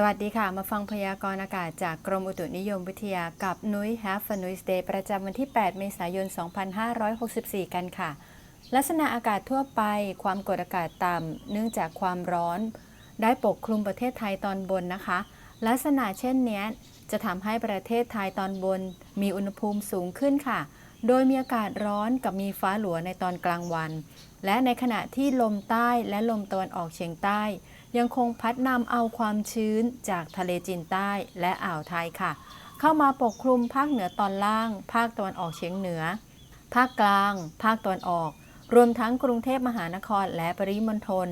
สวัสดีค่ะ มาฟังพยากรณ์อากาศจากกรมอุตุนิยมวิทยากับนุ้ย Have a Nice Day ประจำวันที่ 8 เมษายน 2564 กันค่ะ ลักษณะอากาศทั่วไป ความกดอากาศต่ำ เนื่องจากความร้อน ได้ปกคลุมประเทศไทยตอนบนนะคะ ลักษณะเช่นนี้จะทำให้ประเทศไทยตอนบน มีอุณหภูมิสูงขึ้นค่ะ โดยมีอากาศร้อนกับมีฟ้าหลัวในตอนกลางวัน และในขณะที่ลมใต้และลมตะวันออกเฉียงใต้ ยังคงพัดนำเอาความชื้นจากทะเลจีนใต้และอ่าวไทยค่ะ เข้ามาปกคลุมภาคเหนือตอนล่าง ภาคตะวันออกเฉียงเหนือ ภาคกลาง ภาคตะวันออก รวมทั้งกรุงเทพมหานครและปริมณฑล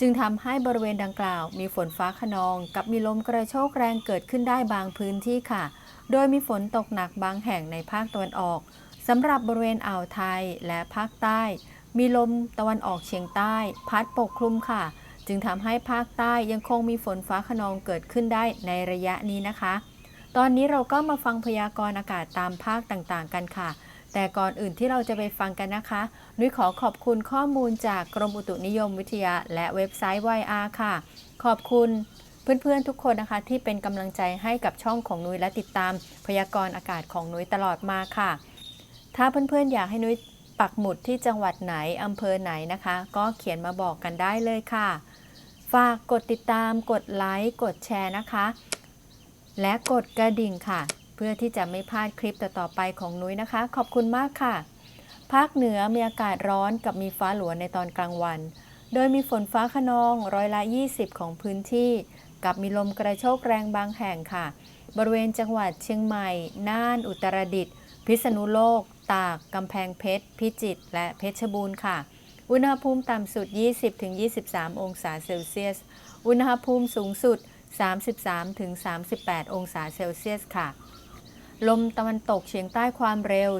จึงทำให้บริเวณดังกล่าว มีฝนฟ้าขนองกับมีลมกระโชกแรงเกิดขึ้นได้บางพื้นที่ค่ะ โดยมีฝนตกหนักบางแห่งในภาคตะวันออกสำหรับบริเวณอ่าวไทยและภาคใต้ มีลมตะวันออกเฉียงใต้ พัดปกคลุมค่ะ จึงทำให้ภาคใต้ยังคงมีฝนฟ้าขนองเกิดขึ้นได้ในระยะนี้นะคะ ตอนนี้เราก็มาฟังพยากรณ์อากาศตามภาคต่างๆ กันค่ะ แต่ก่อนอื่นที่เราจะไปฟังกันนะคะนุ้ยขอขอบคุณข้อมูลจากกรมอุตุนิยมวิทยา และเว็บไซต์ YR ค่ะ ขอบคุณเพื่อนๆทุกคนนะคะที่เป็นกำลังใจให้กับช่องของนุ้ยและติดตาม พยากรณ์อากาศของนุ้ยตลอดมาค่ะ ถ้าเพื่อนๆอยากให้นุ้ยปักหมุดที่จังหวัดไหนอำเภอไหนนะคะ ก็เขียนมาบอกกันได้เลยค่ะ ฝากกดติดตามกดไลค์กดแชร์นะคะ และกดกระดิ่งค่ะ เพื่อที่จะไม่พลาดคลิปต่อๆไปของนุ้ยนะคะ ขอบคุณมากค่ะ ภาคเหนือมีอากาศร้อนกับมีฟ้าหลวในตอนกลางวัน โดยมีฝนฟ้าขนองร้อยละ 20 ของพื้นที่ กับมีลมกระโชกแรงบางแห่งค่ะ บริเวณจังหวัดเชียงใหม่ น่าน อุตรดิตถ์พิษณุโลก ตาก กำแพงเพชร พิจิตร และเพชรบูรณ์ค่ะ อุณหภูมิต่ำสุด 20-23 องศาเซลเซียส อุณหภูมิสูงสุด 33-38 องศาเซลเซียสค่ะ ลมตะวันตกเฉียงใต้ความเร็ว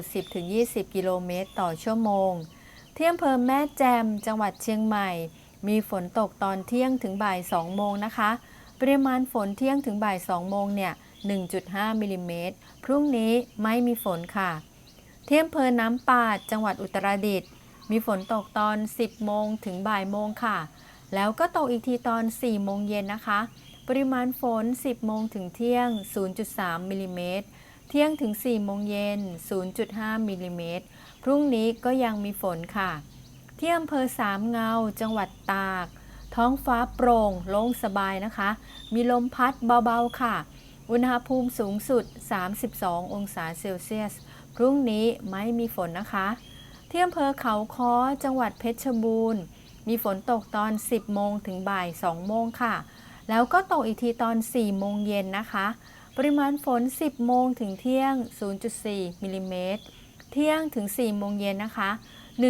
10-20 กิโลเมตรต่อชั่วโมง เที่อำเภอแม่แจ่มจังหวัดเชียงใหม่ มีฝนตกตอนเที่ยงถึงบ่าย 2 โมงนะคะ ปริมาณฝนเที่ยงถึงบ่าย 2 โมงเนี่ย 1.5 มิลลิเมตร พรุ่งนี้ไม่มีฝนค่ะ เที่อำเภอน้ำปาด จังหวัดอุตรดิตถ์ มีฝนตกตอน 10 โมงถึงบ่ายโมงค่ะ แล้วก็ตกอีกทีตอน 4 โมงเย็นนะคะ ปริมาณฝน 10 โมงถึงเที่ยง 0.3มิลลิเมตร เที่ยงถึง 4 โมงเย็น 0.5มิลลิเมตร พรุ่งนี้ก็ยังมีฝนค่ะ ที่อำเภอสามเงา จังหวัดตาก ท้องฟ้าโปร่งโล่งสบายนะคะ มีลมพัดเบาๆค่ะ อุณหภูมิสูงสุด 32 องศาเซลเซียส พรุ่งนี้ไม่มีฝนนะคะ ที่อำเภอเขาค้อจังหวัดเพชรบูรณ์ มีฝนตกตอน 10 โมงถึงบ่าย 2 โมงค่ะ แล้วก็ตกอีกทีตอน 4 โมงเย็นนะคะ ปริมาณฝน 10 โมงถึงเที่ยง 0.4 มิลลิเมตร เที่ยงถึง 4 โมงเย็นนะคะ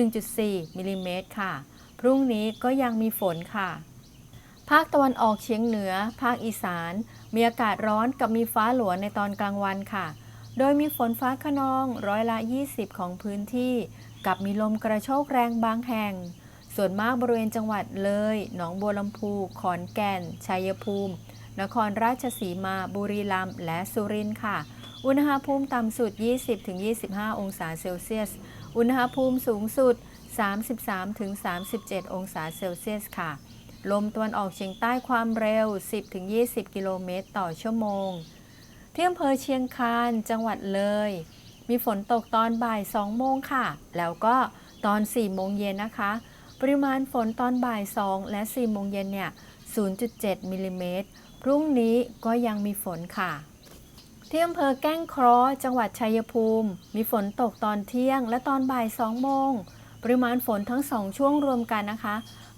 1.4 มิลลิเมตรค่ะ พรุ่งนี้ก็ยังมีฝนค่ะ ภาคตะวันออกเฉียงเหนือ ภาคอีสาน มีอากาศร้อนกับมีฟ้าหลวในตอนกลางวันค่ะ โดยมีฝนฟ้าขนองร้อยละ 20 ของพื้นที่ กับมีลมกระโชกแรงบางแห่ง ส่วนมากบริเวณจังหวัดเลย หนองบัวลำพู ขอนแก่น ชัยภูมิ นครราชสีมา บุรีรัมย์ และสุรินทร์ค่ะ อุณหภูมิต่ำสุด 20-25 องศาเซลเซียส อุณหภูมิสูงสุด 33-37 องศาเซลเซียสค่ะ ลมตะวันออกเฉียงใต้ความเร็ว 10-20 กิโลเมตรต่อชั่วโมง ที่อำเภอเชียงคาน จังหวัดเลย มีฝนตกตอนบ่าย 2 โมงค่ะ แล้วก็ตอน 4 โมงเย็นนะคะ ปริมาณฝนตอนบ่าย 2 และ 4 โมงเย็นเนี่ย 0.7 มิลลิเมตร พรุ่งนี้ก็ยังมีฝนค่ะ ที่อำเภอแก้งเคราะห์จังหวัดชัยภูมิ มีฝนตกตอนเที่ยงและตอนบ่าย 2 โมง ปริมาณฝนทั้ง 2 ช่วงรวมกันนะคะ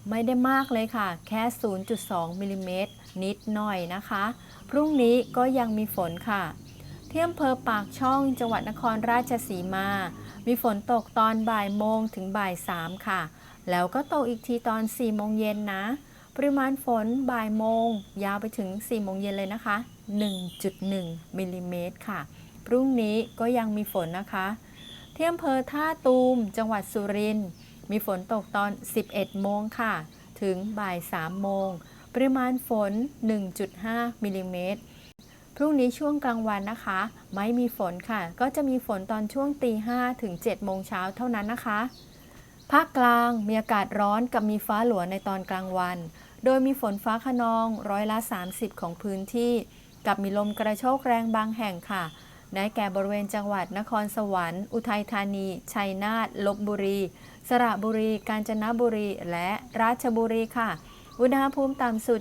ไม่ได้มากเลยค่ะ แค่ 0.2 มิลลิเมตรนิดหน่อยนะคะ พรุ่งนี้ก็ยังมีฝนค่ะ ที่อำเภอปากช่องจังหวัดนครราชสีมา มีฝนตกตอนบ่ายโมงถึงบ่ายสามค่ะ แล้วก็ตกอีกทีตอน4โมงเย็นนะ ปริมาณฝนบ่ายโมง ยาวไปถึง4โมงเย็นเลยนะคะ 1.1มิลลิเมตรค่ะ พรุ่งนี้ก็ยังมีฝนนะคะที่อำเภอท่าตูม จังหวัดสุรินทร์ มีฝนตกตอน 11 โมงค่ะ ถึงบ่าย 3 โมง ปริมาณฝน 1.5มิลลิเมตร พรุ่งนี้ช่วงกลางวันนะคะ ไม่มีฝนค่ะ ก็จะมีฝนตอนช่วงตี5ถึง7โมงเช้าเท่านั้นนะคะ ภาคกลางมีอากาศร้อนกับมีฟ้าหลัวในตอนกลางวัน โดยมีฝนฟ้าขนองร้อยละ 30 ของพื้นที่ กับมีลมกระโชกแรงบางแห่งค่ะได้แก่บริเวณจังหวัดนครสวรรค์ อุทัยธานี ชัยนาท ลบบุรี สระบุรี กาญจนบุรี และราชบุรีค่ะ อุณหภูมิต่ำสุด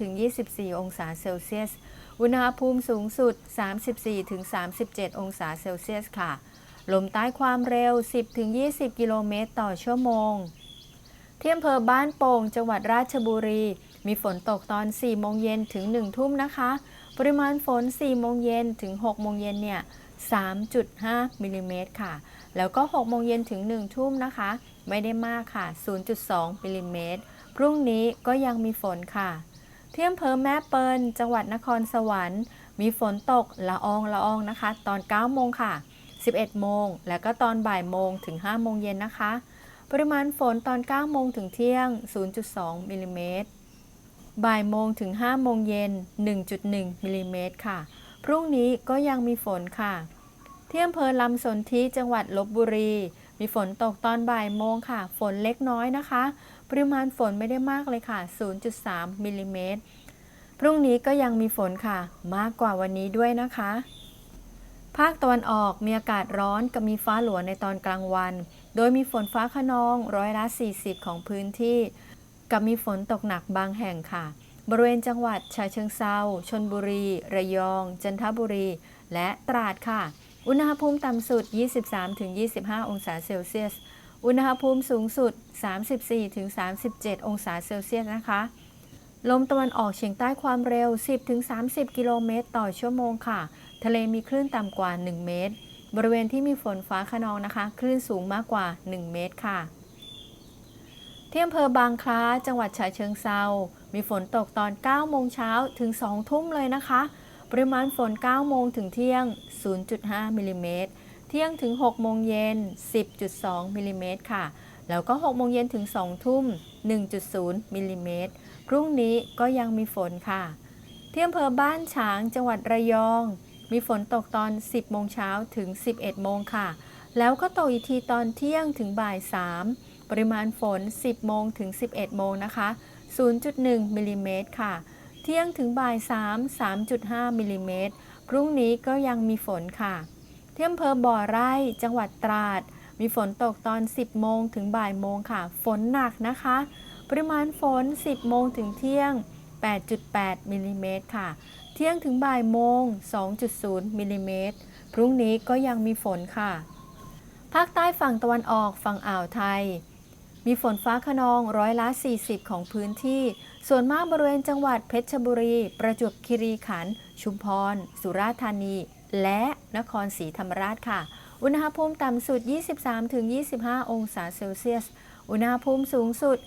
23-24 องศาเซลเซียส อุณหภูมิสูงสุด 34-37 องศาเซลเซียสค่ะ ลมใต้ความเร็ว 10-20 กิโลเมตรต่อชั่วโมง ที่อำเภอบ้านโป่ง จังหวัดราชบุรี มีฝนตกตอน 4 โมงเย็นถึง 1 ทุ่มนะคะ ปริมาณฝน 4 โมงเย็นถึง 6 โมงเย็นเนี่ย 3.5มิลลิเมตรค่ะ แล้วก็ 6 โมงเย็นถึง 1 ทุ่มนะคะ ไม่ได้มากค่ะ 0.2มิลลิเมตร พรุ่งนี้ก็ยังมีฝนค่ะ ที่อำเภอแม่เปิลจังหวัดนครสวรรค์ มีฝนตกละอองละอองนะคะ ตอน 9 โมงค่ะ 11 โมง แล้วก็ตอนบ่ายโมงถึง 5 โมงเย็นนะคะ ปริมาณฝนตอน 9 โมงถึงเที่ยง 0.2 มิลลิเมตร บ่ายโมงถึง 5 โมงเย็น 1.1 มิลลิเมตรค่ะ พรุ่งนี้ก็ยังมีฝนค่ะ ที่อำเภอลำสนธิจังหวัดลบบุรี มีฝนตกตอนบ่ายโมงค่ะ ฝนเล็กน้อยนะคะ ปริมาณฝนไม่ได้มากเลยค่ะ 0.3มิลลิเมตร พรุ่งนี้ก็ยังมีฝนค่ะ มากกว่าวันนี้ด้วยนะคะ ภาคตะวันออกมีอากาศร้อนกับมีฟ้าหลวในตอนกลางวัน โดยมีฝนฟ้าขนองร้อยละ 40 ของพื้นที่ กับมีฝนตกหนักบางแห่งค่ะ บริเวณจังหวัดฉะเชิงเซาชนบุรี ระยอง จันทบุรี และตราดค่ะ อุณหภูมิต่ำสุด 23-25 องศาเซลเซียส อุณหภูมิสูงสุด 34-37 องศาเซลเซียสนะคะ ลมตะวันออกเฉียงใต้ความเร็ว 10-30 กิโลเมตร ต่อชั่วโมงค่ะ ทะเลมีคลื่นต่ำกว่า 1 เมตร บริเวณที่มีฝนฟ้าขนองนะคะ คลื่นสูงมากกว่า 1 เมตรค่ะ ที่อำเภอบางคล้า จังหวัดฉะเชิงเซา มีฝนตกตอน 9 โมงเช้าถึง 2 ทุ่มเลยนะคะ ปริมาณฝน 9 โมงถึงเที่ยง 0.5 มิลลิเมตร เที่ยงถึง 6 โมงเย็น 10.2 มิลลิเมตรค่ะ แล้วก็ 6 โมงเย็นถึง 2 ทุ่ม 1.0 มิลลิเมตร พรุ่งนี้ก็ยังมีฝนค่ะ ที่อำเภอบ้านฉางจังหวัดระยอง มีฝนตกตอน 10 โมงเช้าถึง 11 โมงค่ะ แล้วก็ตกอีกทีตอนเที่ยงถึงบ่าย 3 ปริมาณฝน 10 โมงถึง 11 โมงนะคะ 0.1 มิลลิเมตรค่ะ เที่ยงถึงบ่าย 3 3.5 มิลลิเมตร พรุ่งนี้ก็ยังมีฝนค่ะ ที่อำเภอบ่อไร่จังหวัดตราด มีฝนตกตอน 10 โมงถึงบ่ายโมงค่ะ ฝนหนักนะคะ ปริมาณฝน 10 โมงถึงเที่ยง 8.8มิลลิเมตรค่ะ เที่ยงถึงบ่ายโมง 2.0มิลลิเมตร พรุ่งนี้ก็ยังมีฝนค่ะ ภาคใต้ฝั่งตะวันออกฝั่งอ่าวไทย มีฝนฟ้าขนองร้อยละ 40 ของพื้นที่ ส่วนมากบริเวณจังหวัดเพชรบุรี ประจวบคีรีขันธ์ ชุมพร สุราษฎร์ธานี และนครศรีธรรมราชค่ะ อุณหภูมิต่ำสุด 23-25 องศาเซลเซียส อุณหภูมิสูงสุด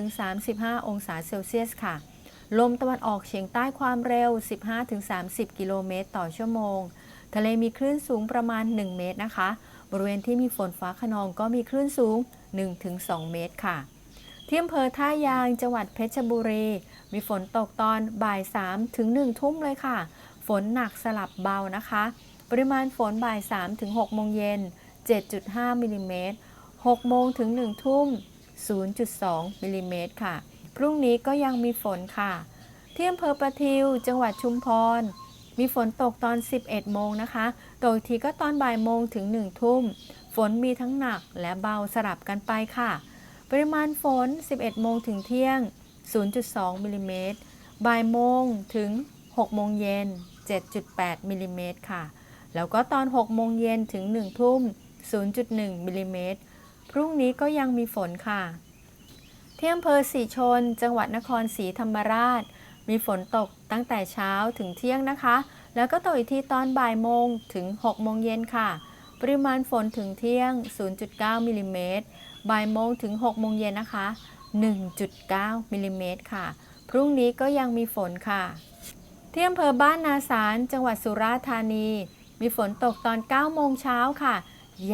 33-35 องศาเซลเซียสค่ะ ลมตะวันออกเฉียงใต้ความเร็ว 15-30 กิโลเมตรต่อชั่วโมง ทะเลมีคลื่นสูงประมาณ 1 เมตรนะคะ บริเวณที่มีฝนฟ้าขนองก็มีคลื่นสูง 1-2 เมตรค่ะที่อำเภอท่ายางจังหวัดเพชรบุรี มีฝนตกตอนบ่าย3ถึง1ทุ่มเลยค่ะ ฝนหนักสลับเบานะคะ ปริมาณฝนบ่าย 3 ถึง 6 โมงเย็น 7.5 มิลลิเมตร 6 โมงถึง 1 ทุ่ม 0.2 มิลลิเมตรค่ะ พรุ่งนี้ก็ยังมีฝนค่ะ ที่อำเภอประทิว จังหวัดชุมพร มีฝนตกตอน 11 โมงนะคะ ตกทีก็ตอนบ่ายโมงถึง 1 ทุ่ม ฝนมีทั้งหนักและเบาสลับกันไปค่ะ ปริมาณฝน 11 โมงถึงเที่ยง 0.2 มิลลิเมตร บ่ายโมงถึง6โมงเย็น 7.8มิลลิเมตรค่ะ แล้วก็ตอน 6 โมงเย็นถึง 1 ทุ่ม 0.1มิลลิเมตร พรุ่งนี้ก็ยังมีฝนค่ะ ที่อำเภอสีชน จังหวัดนครศรีธรรมราช มีฝนตกตั้งแต่เช้าถึงเที่ยงนะคะ แล้วก็ตกอีกทีตอนบ่ายโมงถึง 6 โมงเย็นค่ะ ปริมาณฝนถึงเที่ยง 0.9มิลลิเมตร บ่ายโมงถึง 6 โมงเย็นนะคะ 1.9มิลลิเมตรค่ะ พรุ่งนี้ก็ยังมีฝนค่ะ ที่อำเภอบ้านนาสารจังหวัดสุราษฎร์ธานี มีฝนตกตอน 9 โมงเช้าค่ะ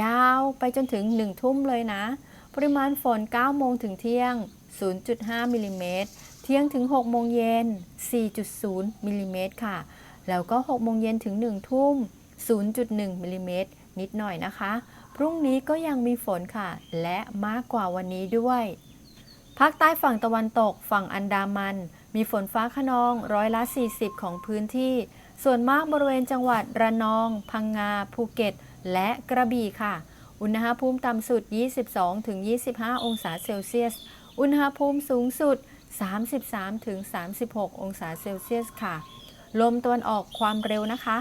ยาวไปจนถึง 1 ทุ่มเลยนะ ปริมาณฝน 9 โมงถึงเที่ยง 0.5มิลลิเมตร เที่ยงถึง 6 โมงเย็น 4.0มิลลิเมตรค่ะ แล้วก็ 6 โมงเย็นถึง 1 ทุ่ม 0.1มิลลิเมตรนิดหน่อยนะคะ พรุ่งนี้ก็ยังมีฝนค่ะ และมากกว่าวันนี้ด้วย ภาคใต้ฝั่งตะวันตกฝั่งอันดามัน มีฝนฟ้าขนองร้อยละ 40 ของพื้นที่ ส่วนมากบริเวณจังหวัดระนอง พังงา ภูเก็ต และกระบี่ค่ะ อุณหภูมิต่ำสุด 22-25 องศาเซลเซียส อุณหภูมิสูงสุด 33-36 องศาเซลเซียสค่ะ ลมตะวันออกความเร็วนะคะ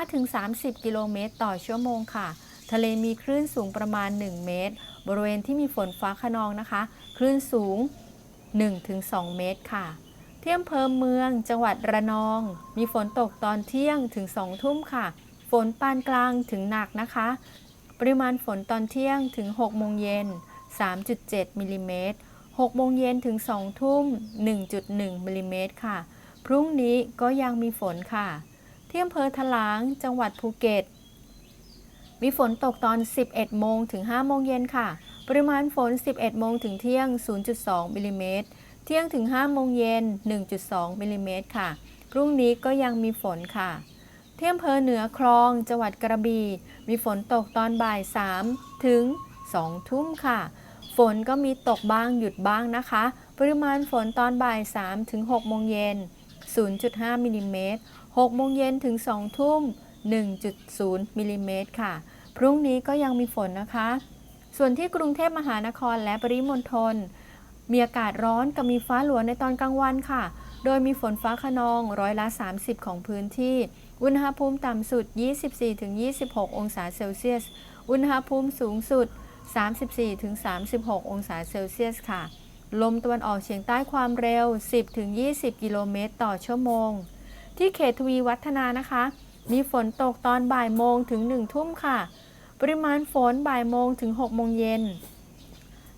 15-30 กิโลเมตร ต่อชั่วโมงค่ะ ทะเลมีคลื่นสูงประมาณ 1 เมตร บริเวณที่มีฝนฟ้าขนองนะคะ คลื่นสูง 1-2 เมตรค่ะ ที่อำเภอเมืองจังหวัดระนอง มีฝนตกตอนเที่ยงถึง 2 ทุ่มค่ะ ฝนปานกลางถึงหนักนะคะ ปริมาณฝนตอนเที่ยงถึง 6 โมงเย็น 3.7 มิลลิเมตร 6 โมงเย็นถึง 2 ทุ่ม 1.1 มิลลิเมตรค่ะ พรุ่งนี้ก็ยังมีฝนค่ะ ที่อำเภอถลาง จังหวัดภูเก็ต มีฝนตกตอน 11 โมงถึง 5 โมงเย็นค่ะ ปริมาณฝน 11 โมงถึงเที่ยง 0.2 มิลลิเมตร เที่ยงถึง 5 โมงเย็น 1.2 มิลลิเมตรค่ะ พรุ่งนี้ก็ยังมีฝนค่ะ เที่อำเภอเหนือคลอง จังหวัดกระบี่ มีฝนตกตอนบ่าย 3 ถึง 2 ทุ่มค่ะ ฝนก็มีตกบ้างหยุดบ้างนะคะ ปริมาณฝนตอนบ่าย 3 ถึง 6 โมงเย็น 0.5 มิลลิเมตร 6 โมงเย็นถึง 2 ทุ่ม 1.0 มิลลิเมตรค่ะ พรุ่งนี้ก็ยังมีฝนนะคะ ส่วนที่กรุงเทพมหานครและปริมณฑลมีอากาศร้อนกับมีฟ้าหลวงในตอนกลางวันค่ะ โดยมีฝนฟ้าขนองร้อยละ 30 ของพื้นที่ อุณหภูมิต่ำสุด 24-26 องศาเซลเซียส อุณหภูมิสูงสุด 34-36 องศาเซลเซียสค่ะ ลมตะวันออกเฉียงใต้ความเร็ว 10-20 กิโลเมตรต่อชั่วโมง ที่เขตทวีวัฒนานะคะ มีฝนตกตอนบ่ายโมงถึง 1 ทุ่มค่ะ ปริมาณฝนบ่ายโมงถึง6โมงเย็น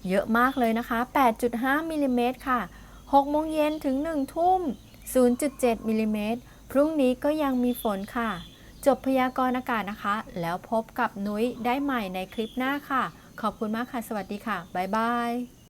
เยอะมากเลยนะคะ 8.5มิลลิเมตรค่ะ6โมงเย็นถึง 1 ทุ่ม 0.7มิลลิเมตรพรุ่งนี้ก็ยังมีฝนค่ะ จบพยากรณ์อากาศนะคะ แล้วพบกับนุ้ยได้ใหม่ในคลิปหน้าค่ะ ขอบคุณมากค่ะ สวัสดีค่ะ บ๊ายบาย